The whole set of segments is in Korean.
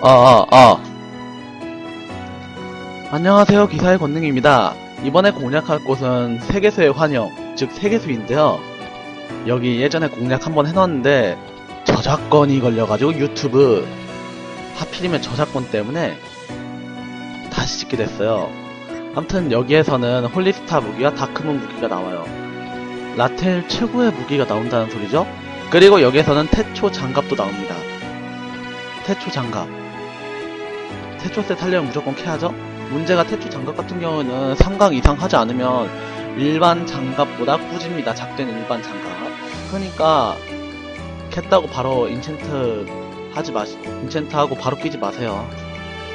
어, 어, 어. 안녕하세요. 기사의 권능입니다. 이번에 공략할 곳은 세계수의 환영, 즉 세계수인데요. 여기 예전에 공략 한번 해놨는데 저작권이 걸려가지고 유튜브 하필이면 저작권 때문에 다시 찍게 됐어요. 아무튼 여기에서는 홀리스타 무기와 다크문 무기가 나와요. 라텔 최고의 무기가 나온다는 소리죠? 그리고 여기에서는 태초 장갑도 나옵니다. 태초 장갑. 태초셋 하려면 무조건 캐야죠? 문제가 태초 장갑 같은 경우는 3강 이상 하지 않으면 일반 장갑보다 꾸집니다. 작된 일반 장갑. 그러니까 캤다고 바로 인챈트 하지 마시, 인챈트 하고 바로 끼지 마세요.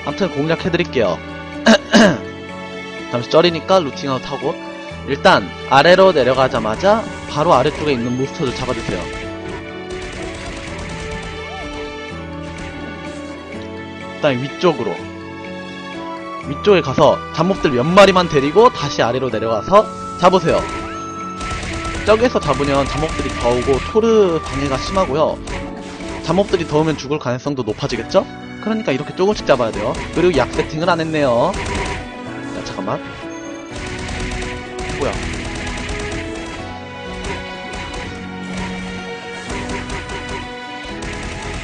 아무튼 공략해드릴게요. 잠시 쩔이니까 루팅아웃 하고 일단 아래로 내려가자마자 바로 아래쪽에 있는 몬스터를 잡아주세요. 일단 위쪽으로 위쪽에 가서 잡몹들 몇 마리만 데리고 다시 아래로 내려가서 잡으세요. 저기서 잡으면 잡몹들이 더 오고 토르 방해가 심하고요. 잡몹들이 더 오면 죽을 가능성도 높아지겠죠? 그러니까 이렇게 조금씩 잡아야 돼요. 그리고 약 세팅을 안 했네요. 야, 잠깐만. 뭐야.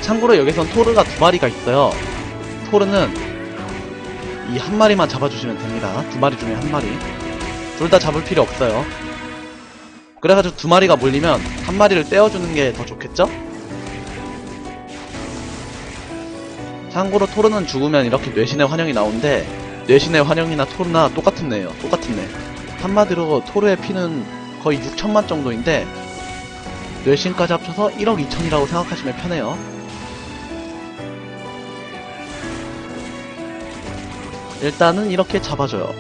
참고로 여기선 토르가 두 마리가 있어요. 토르는 이 한 마리만 잡아주시면 됩니다. 두 마리 중에 한 마리. 둘 다 잡을 필요 없어요. 그래가지고 두 마리가 몰리면 한 마리를 떼어주는 게 더 좋겠죠? 참고로 토르는 죽으면 이렇게 뇌신의 환영이 나오는데 뇌신의 환영이나 토르나 똑같은 뇌예요. 똑같은 뇌. 한마디로 토르의 피는 거의 6천만 정도인데 뇌신까지 합쳐서 1억 2천이라고 생각하시면 편해요. 일단은 이렇게 잡아줘요.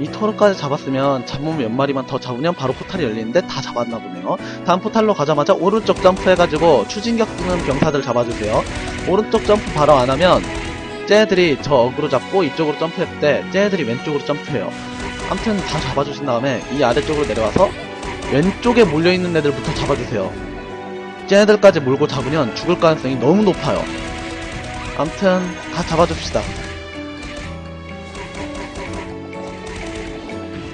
이 토르까지 잡았으면 잡으면 몇 마리만 더 잡으면 바로 포탈이 열리는데 다 잡았나 보네요. 다음 포탈로 가자마자 오른쪽 점프 해가지고 추진격 쓰는 병사들 잡아주세요. 오른쪽 점프 바로 안 하면 쟤들이 저 어그로 잡고 이쪽으로 점프했을 때 쟤들이 왼쪽으로 점프해요. 아무튼 다 잡아주신 다음에 이 아래쪽으로 내려와서 왼쪽에 몰려있는 애들부터 잡아주세요. 쟤네들까지 몰고 잡으면 죽을 가능성이 너무 높아요. 아무튼 다 잡아줍시다.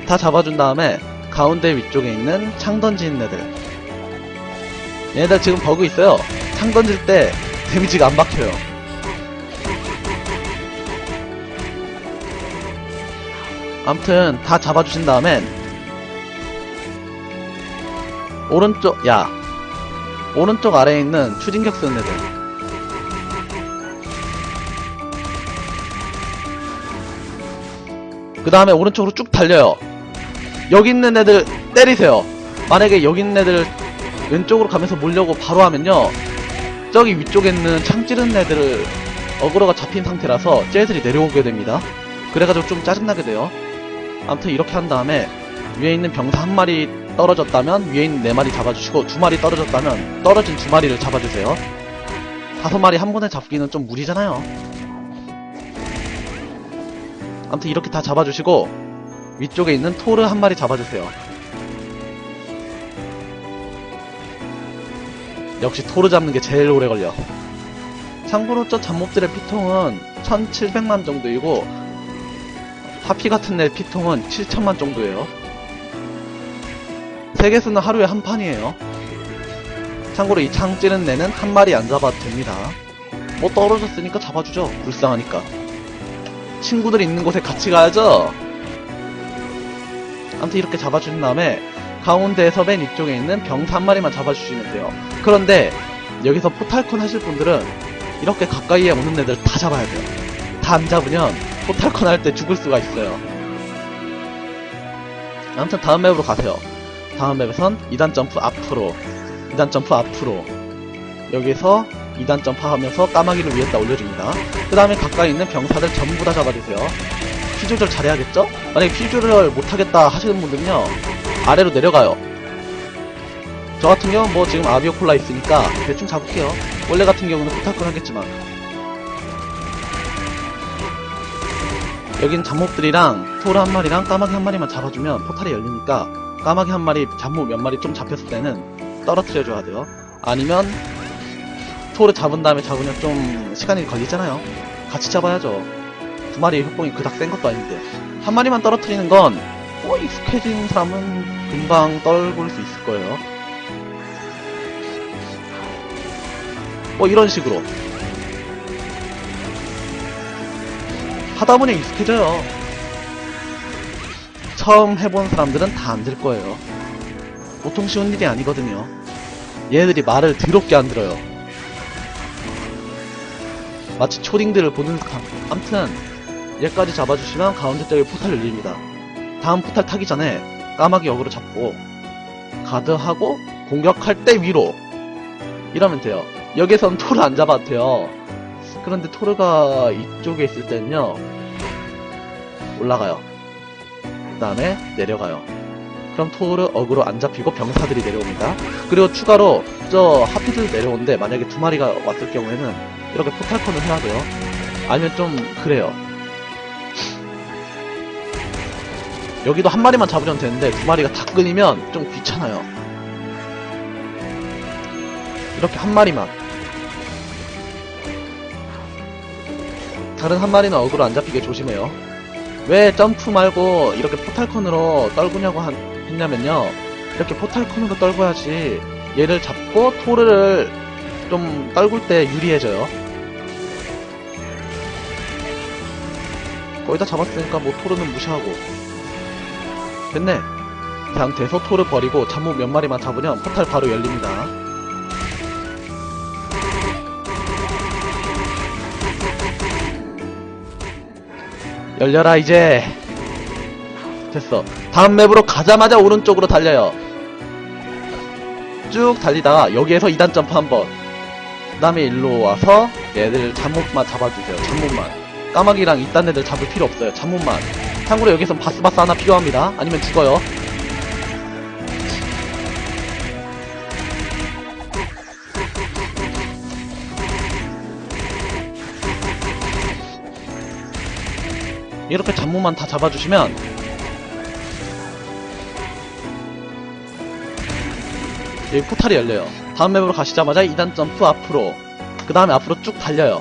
다 잡아준 다음에 가운데 위쪽에 있는 창 던지는 애들. 얘네들 지금 버그 있어요. 창 던질 때 데미지가 안 박혀요. 암튼 다 잡아주신 다음엔 오른쪽 야 오른쪽 아래에 있는 추진격 쓰는 애들. 그 다음에 오른쪽으로 쭉 달려요 여기 있는 애들 때리세요. 만약에 여기 있는 애들 왼쪽으로 가면서 몰려고 바로 하면요. 저기 위쪽에 있는 창 찌르는 애들을 어그로가 잡힌 상태라서 쟤들이 내려오게 됩니다. 그래가지고 좀 짜증나게 돼요. 아무튼 이렇게 한 다음에 위에 있는 병사 한 마리 떨어졌다면 위에 있는 네 마리 잡아주시고 두 마리 떨어졌다면 떨어진 두 마리를 잡아주세요. 다섯 마리 한 번에 잡기는 좀 무리잖아요. 아무튼 이렇게 다 잡아주시고 위쪽에 있는 토르 한 마리 잡아주세요. 역시 토르 잡는 게 제일 오래 걸려. 참고로 저 잡몹들의 피통은 1700만 정도이고 하피 같은 애 피통은 7000만 정도예요. 세계수는 하루에 한 판이에요. 참고로 이 창 찌른 애는 한 마리 안 잡아도 됩니다. 뭐 떨어졌으니까 잡아주죠. 불쌍하니까. 친구들 있는 곳에 같이 가야죠. 아무튼 이렇게 잡아주신 다음에 가운데에서 맨 위쪽에 있는 병사 한 마리만 잡아주시면 돼요. 그런데 여기서 포탈콘 하실 분들은 이렇게 가까이에 오는 애들 다 잡아야 돼요. 다 안 잡으면 포탈콘 할 때 죽을 수가 있어요. 아무튼 다음 맵으로 가세요. 다음 맵에선 2단 점프 앞으로 2단 점프 앞으로 여기서 2단 점프 하면서 까마귀를 위에다 올려줍니다. 그 다음에 가까이 있는 병사들 전부 다 잡아주세요. 피 조절 잘해야겠죠? 만약에 피 조절 못하겠다 하시는 분들은요 아래로 내려가요 저 같은 경우는 뭐 지금 아비오 콜라 있으니까 대충 잡을게요 원래 같은 경우는 포탈콘 하겠지만 여긴 잡몹들이랑 토르 한 마리랑 까마귀 한 마리만 잡아주면 포탈이 열리니까 까마귀 한 마리 잡몹 몇 마리 좀 잡혔을 때는 떨어뜨려줘야 돼요 아니면 토르 잡은 다음에 잡으면 좀 시간이 걸리잖아요. 같이 잡아야죠. 두 마리의 효공이 그닥 센 것도 아닌데. 한 마리만 떨어뜨리는 건, 뭐, 익숙해진 사람은 금방 떨굴 수 있을 거예요. 뭐, 이런 식으로. 하다 보니 익숙해져요. 처음 해본 사람들은 다 안 될 거예요. 보통 쉬운 일이 아니거든요. 얘네들이 말을 더럽게 안 들어요. 마치 초딩들을 보는 듯한. 암튼 얘까지 잡아주시면 가운데 쪽에 포탈 열립니다. 다음 포탈 타기 전에 까마귀 역으로 잡고 가드하고 공격할 때 위로 이러면 돼요. 여기선 토르 안 잡아도 돼요. 그런데 토르가 이쪽에 있을 때는요 올라가요. 그 다음에 내려가요. 그럼 토르 어그로 안 잡히고 병사들이 내려옵니다. 그리고 추가로 저 하피들 내려오는데 만약에 두 마리가 왔을 경우에는 이렇게 포탈콘을 해야 돼요. 아니면 좀 그래요. 여기도 한 마리만 잡으면 되는데 두 마리가 다 끊이면 좀 귀찮아요. 이렇게 한 마리만. 다른 한 마리는 어그로 안 잡히게 조심해요. 왜 점프 말고 이렇게 포탈콘으로 떨구냐고 한- 했냐면요. 이렇게 포탈콘으로 떨궈야지 얘를 잡고 토르를 좀 떨굴 때 유리해져요. 거의 다 잡았으니까 뭐 토르는 무시하고. 됐네. 상태에서 토르 버리고 잠무 몇 마리만 잡으면 포탈 바로 열립니다. 열려라 이제. 됐어. 다음 맵으로 가자마자 오른쪽으로 달려요. 쭉 달리다가 여기에서 2단 점프 한번. 그 다음에 일로 와서 얘들 잠못만 잡아주세요. 잠못만. 까마귀랑 이딴 애들 잡을 필요 없어요. 잠못만 참고로 여기선 바스바스 하나 필요합니다 아니면 죽어요 이렇게 잠무만 다 잡아주시면 여기 포탈이 열려요. 다음 맵으로 가시자마자 2단 점프 앞으로 그 다음에 앞으로 쭉 달려요.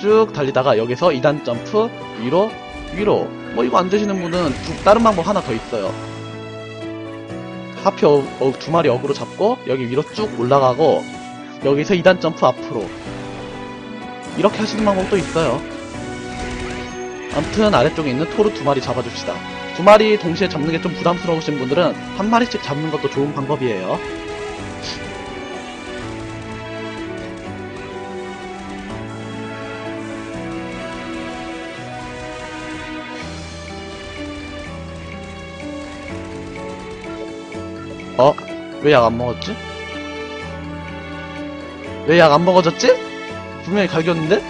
쭉 달리다가 여기서 2단 점프 위로 위로 뭐 이거 안 되시는 분은 두- 다른 방법 하나 더 있어요. 하피 어, 어, 두 마리 어그로 잡고 여기 위로 쭉 올라가고 여기서 2단 점프 앞으로 이렇게 하시는 방법도 있어요. 암튼 아래쪽에 있는 토르 두 마리 잡아줍시다. 두 마리 동시에 잡는 게 좀 부담스러우신 분들은 한 마리씩 잡는 것도 좋은 방법이에요. 왜 약 안 먹었지? 왜 약 안 먹어졌지? 분명히 갈겼는데?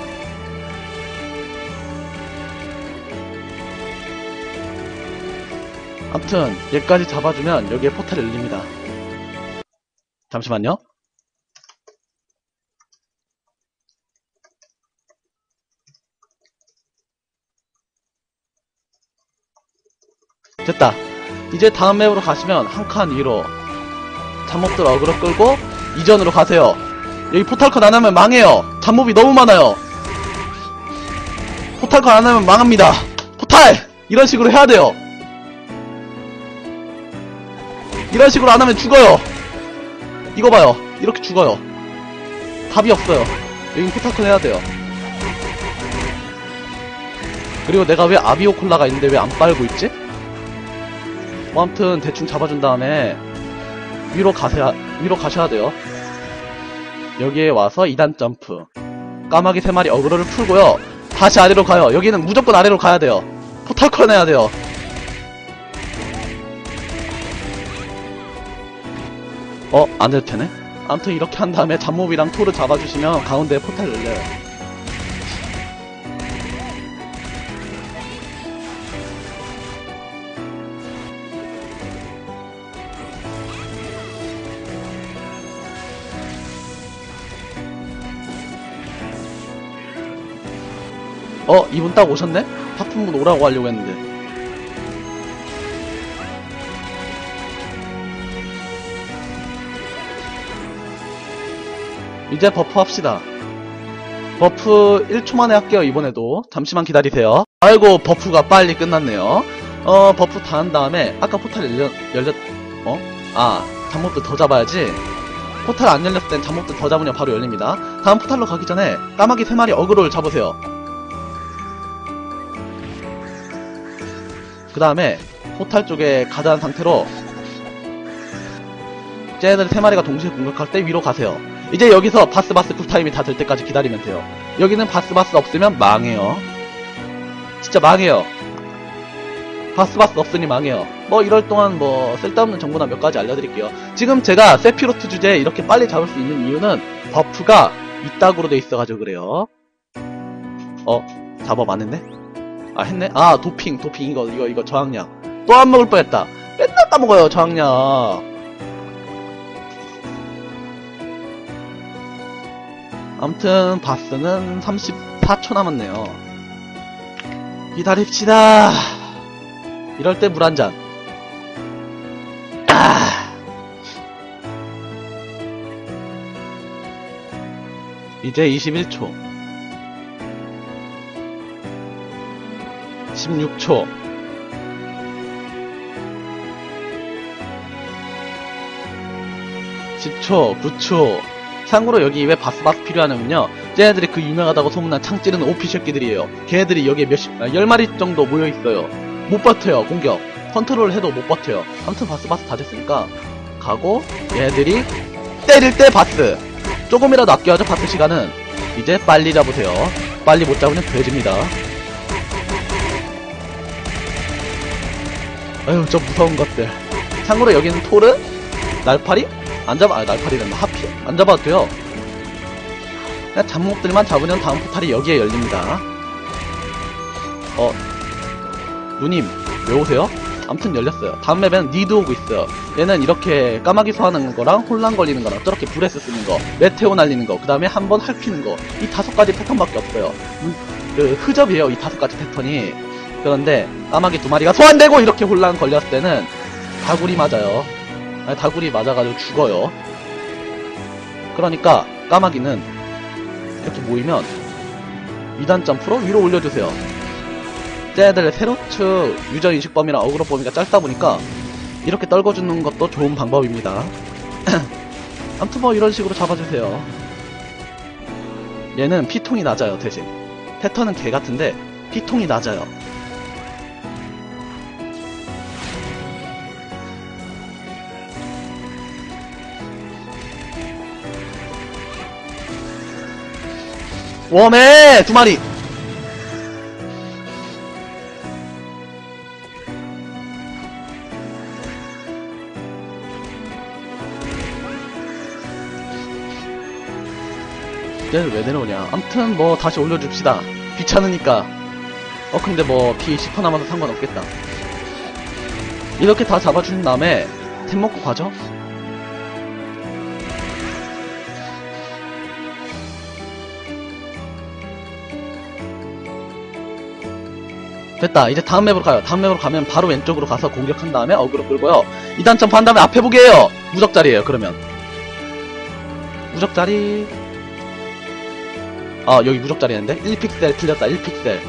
암튼 얘까지 잡아주면 여기에 포탈 열립니다. 잠시만요. 됐다. 이제 다음 맵으로 가시면 한 칸 위로 잠몹들 어그로 끌고 이전으로 가세요. 여기 포탈컷 안 하면 망해요. 잠몹이 너무 많아요. 포탈컷 안 하면 망합니다. 포탈! 이런 식으로 해야 돼요. 이런 식으로 안 하면 죽어요. 이거 봐요. 이렇게 죽어요. 답이 없어요. 여긴 포타클 해야 돼요. 그리고 내가 왜 아비오 콜라가 있는데 왜 안 빨고 있지? 뭐 아무튼 대충 잡아준 다음에 위로 가셔야, 위로 가셔야 돼요. 여기에 와서 2단 점프. 까마귀 3마리 어그로를 풀고요. 다시 아래로 가요. 여기는 무조건 아래로 가야 돼요. 포탈컬 해야 돼요. 어? 안 해도 되네? 아무튼 이렇게 한 다음에 잡몹이랑 토를 잡아주시면 가운데에 포탈 열려요. 어? 이분 딱 오셨네? 파품분 오라고 하려고 했는데. 이제 버프 합시다. 버프 1초 만에 할게요, 이번에도. 잠시만 기다리세요. 아이고, 버프가 빨리 끝났네요. 어, 버프 다 한 다음에, 아까 포탈 열렸, 열렸, 어? 아, 잠못들 더 잡아야지. 포탈 안 열렸을 땐 잠못들 더 잡으면 바로 열립니다. 다음 포탈로 가기 전에, 까마귀 3마리 어그로를 잡으세요. 그 다음에, 포탈 쪽에 가자한 상태로, 쟤네들 3마리가 동시에 공격할 때 위로 가세요. 이제 여기서 바스바스 쿨타임이 다 될 때까지 기다리면 돼요. 여기는 바스바스 없으면 망해요. 진짜 망해요. 바스바스 없으니 망해요. 뭐 이럴 동안 뭐 쓸데없는 정보나 몇 가지 알려드릴게요. 지금 제가 세피로트 주제에 이렇게 빨리 잡을 수 있는 이유는 버프가 이따구로 돼 있어가지고 그래요. 어? 잡업 안 했네? 아 했네? 아 도핑 도핑 이거 이거 이거 저항약 또 안 먹을 뻔했다. 맨날 까먹어요 저항약. 아무튼 바스는 34초 남았네요. 기다립시다. 이럴 때 물 한 잔. 아. 이제 21초. 16초. 10초, 9초. 참고로 여기 왜 바스바스 필요하냐면요. 쟤네들이 그 유명하다고 소문난 창찌르는 오피 새끼들이에요. 걔네들이 여기에 몇십, 아, 10마리 정도 모여있어요. 못 버텨요, 공격. 컨트롤 해도 못 버텨요. 아무튼 바스바스 다 됐으니까, 가고, 얘네들이 때릴 때 바스. 조금이라도 아껴야죠, 바스 시간은. 이제 빨리 잡으세요. 빨리 못 잡으면 돼집니다. 아유, 저 무서운 것들. 참고로 여기는 토르, 날파리, 안 잡아, 아, 날파리는 하피, 안 잡아도 돼요. 그냥 잡목들만 잡으면 다음 포탈이 여기에 열립니다. 어, 누님, 왜 오세요? 아무튼 열렸어요. 다음 맵에는 니드 오고 있어요. 얘는 이렇게 까마귀 소환하는 거랑 혼란 걸리는 거랑 저렇게 브레스 쓰는 거, 메테오 날리는 거, 그 다음에 한 번 할퀴는 거, 이 다섯 가지 패턴밖에 없어요. 음, 그 흐접이에요, 이 다섯 가지 패턴이. 그런데 까마귀 두 마리가 소환되고 이렇게 혼란 걸렸을 때는 다구리 맞아요. 아니, 다구리 맞아가지고 죽어요. 그러니까 까마귀는 이렇게 모이면 2단 점프로 위로 올려주세요. 쟤네들의 세로츠 유저 인식 범위랑 어그로 범위가 짧다 보니까 이렇게 떨궈주는 것도 좋은 방법입니다. 아무튼 뭐 이런 식으로 잡아주세요. 얘는 피통이 낮아요 대신. 패턴은 개 같은데 피통이 낮아요. 웜에 두 마리. 얘를 왜 내려오냐. 암튼 뭐 다시 올려줍시다. 귀찮으니까. 어 근데 뭐 피 10% 남아서 상관없겠다. 이렇게 다 잡아준 다음에 템 먹고 가죠. 됐다. 이제 다음 맵으로 가요. 다음 맵으로 가면 바로 왼쪽으로 가서 공격한 다음에 어그로 끌고요. 2단 점프 한 다음에 앞에 보게요. 무적자리에요. 그러면. 무적자리. 아, 여기 무적자리인데? 1픽셀 틀렸다. 1픽셀.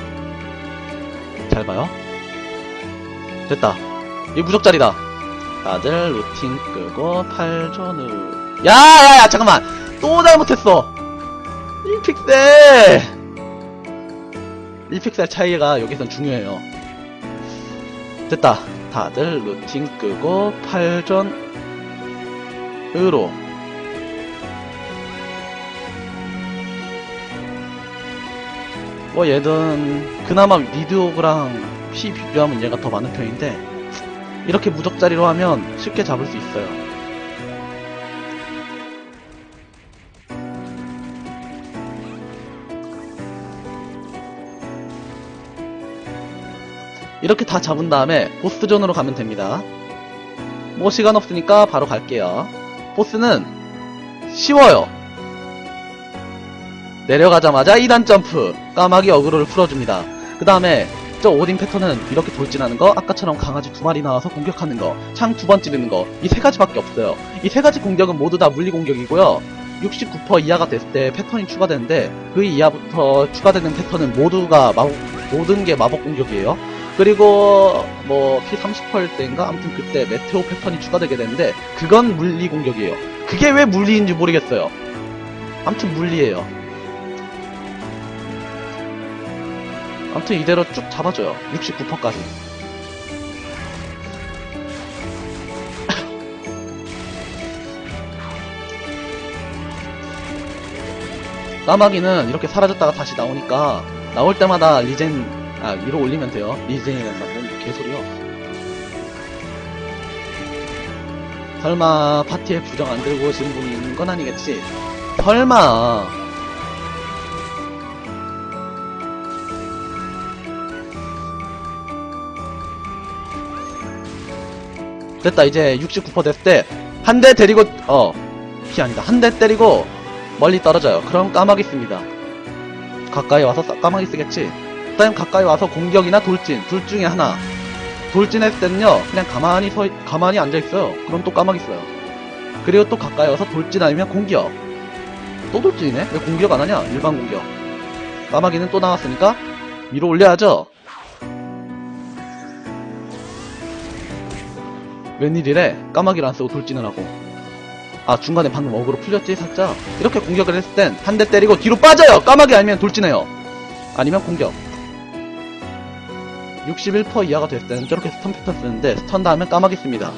잘 봐요. 됐다. 이 무적자리다. 다들 루틴 끄고 8존으로. 야, 야, 야, 잠깐만. 또 잘못했어. 1픽셀. 1픽셀 차이가 여기선 중요해요. 됐다. 다들 루팅 끄고 8전으로 뭐 얘든 그나마 미드오그랑 피 비교하면 얘가 더 많은 편인데 이렇게 무적자리로 하면 쉽게 잡을 수 있어요. 이렇게 다 잡은 다음에 보스존으로 가면 됩니다. 뭐 시간 없으니까 바로 갈게요. 보스는 쉬워요. 내려가자마자 2단 점프, 까마귀 어그로를 풀어줍니다. 그 다음에 저 오딘 패턴은 이렇게 돌진하는 거, 아까처럼 강아지 두 마리 나와서 공격하는 거, 창 두 번 찌르는 거, 이 세 가지밖에 없어요. 이 세 가지 공격은 모두 다 물리 공격이고요. 69% 이하가 됐을 때 패턴이 추가되는데 그 이하부터 추가되는 패턴은 모두가 마법, 모든 게 마법 공격이에요. 그리고 뭐 P30%일 때인가 아무튼 그때 메테오 패턴이 추가되게 되는데 그건 물리 공격이에요. 그게 왜 물리인지 모르겠어요. 아무튼 물리예요. 아무튼 이대로 쭉 잡아줘요. 69%까지. 까마귀는 이렇게 사라졌다가 다시 나오니까 나올 때마다 리젠 아 위로 올리면 돼요. 리젠이란다. 뭔 개소리요. 설마 파티에 부정 안 들고 오신 분이 있는 건 아니겠지? 설마 됐다 이제 69% 됐을 때 한 대 데리고 어 피 아니다 한 대 때리고 멀리 떨어져요 그럼 까마귀 씁니다 가까이 와서 싸- 까마귀 쓰겠지 그다음 가까이 와서 공격이나 돌진 둘 중에 하나. 돌진 했을 때는요 그냥 가만히 서 있- 가만히 앉아 있어요. 그럼 또 까마귀 써요. 그리고 또 가까이 와서 돌진 아니면 공격. 또 돌진이네? 왜 공격 안 하냐? 일반 공격. 까마귀는 또 나왔으니까 위로 올려야죠. 웬일이래? 까마귀를 안 쓰고 돌진을 하고. 아 중간에 방금 어그로 풀렸지 살짝? 이렇게 공격을 했을 땐 한 대 때리고 뒤로 빠져요! 까마귀 아니면 돌진해요. 아니면 공격 61% 이하가 됐을 때는 저렇게 스턴 패턴 쓰는데 스턴 다음에 까마귀 씁니다.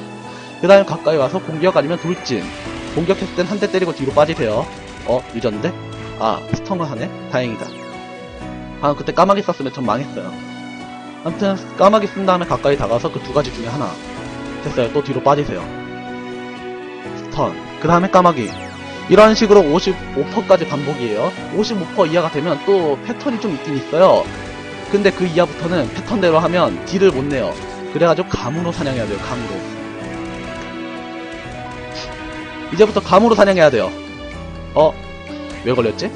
그 다음에 가까이 와서 공격 아니면 돌진. 공격했을 땐 한 대 때리고 뒤로 빠지세요. 어 늦었는데? 아 스턴을 하네? 다행이다. 아 그때 까마귀 썼으면 전 망했어요. 아무튼 까마귀 쓴 다음에 가까이 다가서 그 두 가지 중에 하나. 됐어요. 또 뒤로 빠지세요. 스턴. 그 다음에 까마귀. 이런 식으로 55%까지 반복이에요. 55% 이하가 되면 또 패턴이 좀 있긴 있어요 근데 그 이하부터는 패턴대로 하면 딜을 못 내요. 그래가지고 감으로 사냥해야 돼요 감으로. 이제부터 감으로 사냥해야 돼요. 어? 왜 걸렸지?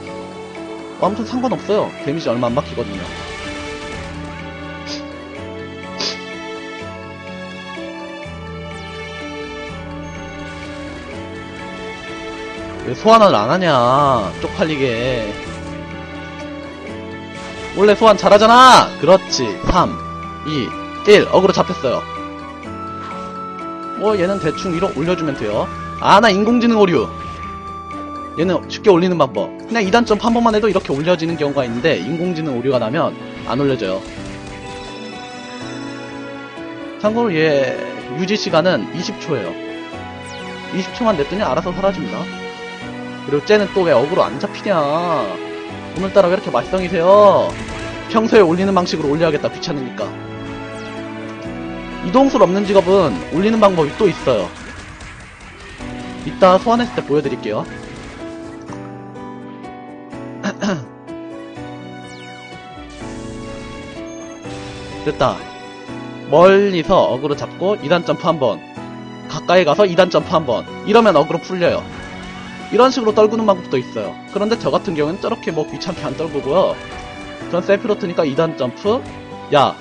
어, 아무튼 상관없어요. 데미지 얼마 안 막히거든요. 왜 소환을 안 하냐 쪽팔리게 원래 소환 잘하잖아. 그렇지. 3 2 1 어그로 잡혔어요. 뭐 얘는 대충 위로 올려주면 돼요. 아 나 인공지능 오류. 얘는 쉽게 올리는 방법. 그냥 2단 점프 한 번만 해도 이렇게 올려지는 경우가 있는데 인공지능 오류가 나면 안 올려져요. 참고로 얘 유지 시간은 20초예요. 20초만 냈더니 알아서 사라집니다. 그리고 쟤는 또 왜 어그로 안 잡히냐. 오늘따라 왜 이렇게 말썽이세요 평소에 올리는 방식으로 올려야겠다 귀찮으니까. 이동술 없는 직업은 올리는 방법이 또 있어요. 이따 소환했을 때 보여드릴게요. 됐다. 멀리서 어그로 잡고 2단 점프 한번. 가까이 가서 2단 점프 한번. 이러면 어그로 풀려요. 이런 식으로 떨구는 방법도 있어요. 그런데 저 같은 경우는 저렇게 뭐 귀찮게 안 떨구고요. 전 세피로트니까 2단 점프, 야.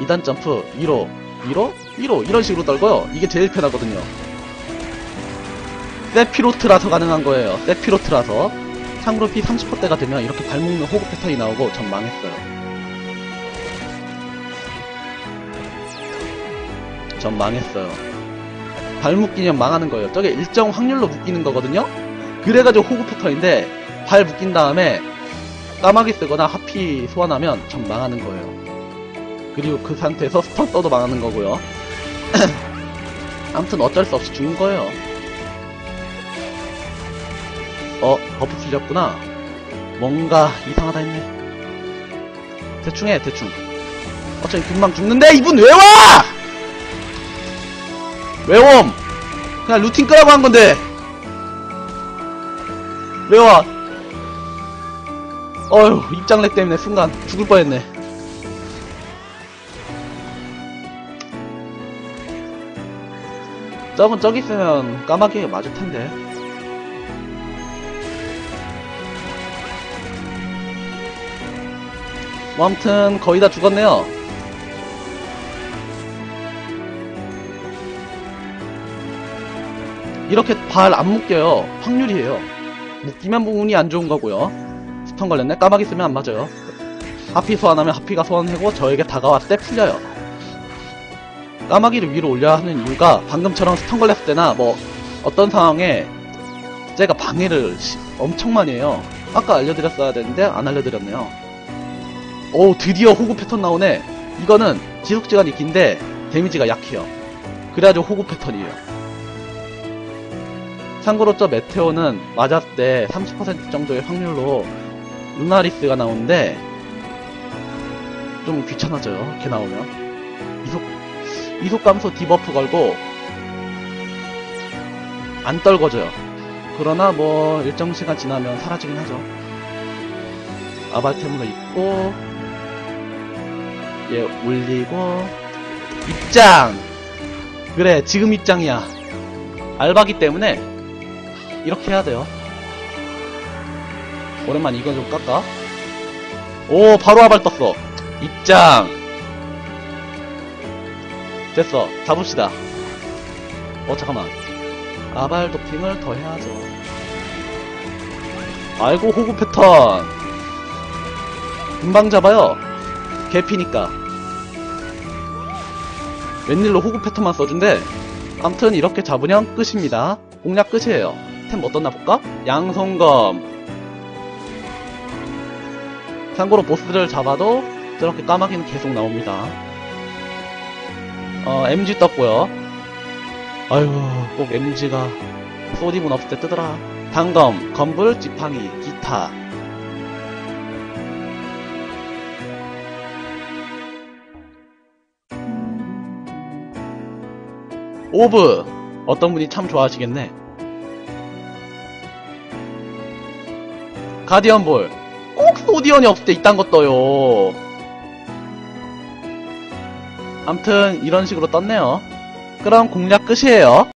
2단 점프, 위로, 위로, 위로, 이런 식으로 떨고요. 이게 제일 편하거든요. 세피로트라서 가능한 거예요. 세피로트라서. 참고로 P 30%대가 되면 이렇게 발목는 호구 패턴이 나오고 전 망했어요. 전 망했어요. 발 묶이면 망하는 거예요. 저게 일정 확률로 묶이는 거거든요? 그래가지고 호구 패턴인데, 발 묶인 다음에 까마귀 쓰거나 하피 소환하면 전 망하는 거예요. 그리고 그 상태에서 스턴 써도 망하는 거고요. 아무튼 어쩔 수 없이 죽은 거예요. 어, 버프 풀렸구나. 뭔가 이상하다 했네. 대충 해, 대충. 어차피 금방 죽는데, 이분 왜 와! 왜 옴? 그냥 루틴 끄라고 한 건데. 왜 와? 어휴, 입장렉 때문에 순간 죽을 뻔했네. 저분 저기 있으면 까마귀에 맞을 텐데. 뭐 아무튼 거의 다 죽었네요. 이렇게 발 안 묶여요. 확률이에요. 묶이면 운이 안 좋은 거고요. 스턴 걸렸네? 까마귀 쓰면 안 맞아요. 하피 소환하면 하피가 소환하고 저에게 다가왔을 때 풀려요. 까마귀를 위로 올려야 하는 이유가 방금처럼 스턴 걸렸을 때나 뭐 어떤 상황에 제가 방해를 시- 엄청 많이 해요. 아까 알려드렸어야 되는데 안 알려드렸네요. 오 드디어 호구 패턴 나오네. 이거는 지속시간이 긴데 데미지가 약해요. 그래가지고 호구 패턴이에요. 참고로 저 메테오는 맞았을 때 30% 정도의 확률로 루나리스가 나오는데 좀 귀찮아져요. 걔 나오면 이속 이속 감소 디버프 걸고 안 떨궈져요. 그러나 뭐 일정 시간 지나면 사라지긴 하죠. 아발템으로 입고 얘 올리고 입장. 그래 지금 입장이야. 알바기 때문에 이렇게 해야 돼요. 오랜만 이거 좀 깎아. 오 바로 아발 떴어. 입장. 됐어. 잡읍시다. 어 잠깐만. 아발 도핑을 더 해야죠. 아이고 호구 패턴. 금방 잡아요. 개피니까. 웬일로 호구 패턴만 써준대? 암튼 이렇게 잡으면 끝입니다. 공략 끝이에요. 템뭐 떴나 볼까? 양손검. 참고로 보스를 잡아도 저렇게 까마귀는 계속 나옵니다. 어, MG 떴고요. 아유, 꼭 MG가 소디문 없을 때 뜨더라. 단검, 검불, 지팡이, 기타. 오브! 어떤 분이 참 좋아하시겠네. 가디언 볼. 꼭 소디언이 없을 때 이딴 거 떠요. 암튼, 이런 식으로 떴네요. 그럼 공략 끝이에요.